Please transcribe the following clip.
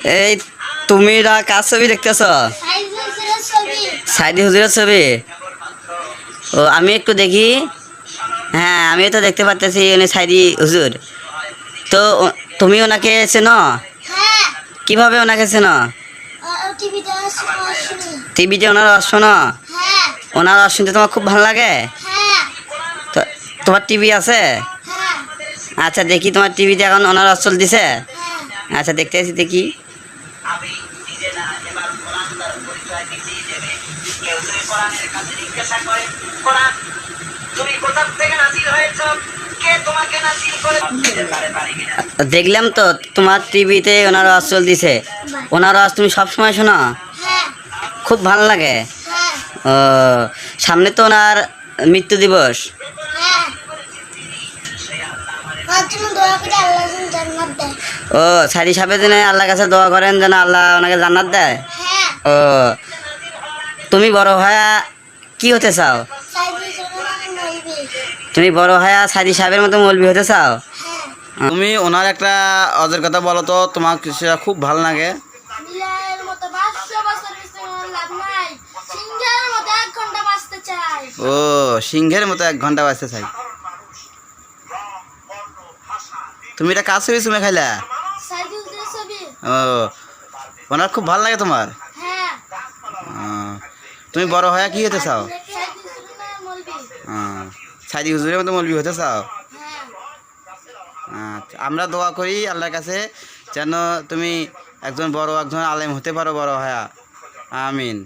এই তুমি কার ছবি দেখতেছ? সাইদি হুজুরের ছবি? ও আমি একটু দেখি। হ্যাঁ আমিও তো দেখতে পাচ্ছি উনি সাইদি হুজুর। তো তুমি ওনাকে চেনো? হ্যাঁ। কীভাবে ওনাকে চেনো? টিভিতে ওনার শোনো। হ্যাঁ। ওনার রস শুনতে তোমার খুব ভালো লাগে? হ্যাঁ। তো তোমার টিভি আছে? আচ্ছা দেখি তোমার টিভিতে এখন ওনার চলতেছে? হ্যাঁ। আচ্ছা দেখতে আছি দেখি আমি নিজে না এবার কোরআন তার পরিচয় দিতেই দেবে কেউ যদি কোরআনের কাছে জিজ্ঞাসা করে কোরআন তুমি কোথা থেকে নাজিল হয়েছ কে তোমাকে নাজিল করে দিতে পারে পারে কিনা দেখলাম তো তোমার টিভিতে ওনার রস চলতেছে। ওনার রস তুমি সবসময় শোনো? হ্যাঁ। খুব ভালো লাগে। হ্যাঁ। ও সামনে তো ওনার মৃত্যু দিবস। হ্যাঁ। ও সারি সাহেবের জন্য আল্লাহ কাছে দোয়া করেন যেন আল্লাহ ওনাকে জান্নাত দেয়? ও তুমি বড় হয়ে কি হতে চাও? সাইদি তুমি বড় হয়ে সারি সাহেবের মতো মৌলবি হতে চাও? হ্যাঁ। তুমি ওনার একটা অজের কথা বলো তো তোমার সেটা খুব ভালো লাগে। ও সিংহের মতো এক ঘণ্টা বাঁচতে চাই। তুমি এটা কাজ ছবি চুমে খাইলা? সাইদি ও ওনার খুব ভালো লাগে তোমার। তুমি বড় হয়ে কি হতে চাও? সাইদি হুজুরের ও, সাইদি হুজুরের মতো মলবি হতে চাও? হ্যাঁ। আচ্ছা আমরা দোয়া করি আল্লাহর কাছে যেন তুমি একজন বড় একজন আলেম হতে পারো বড় হয়া। আমিন।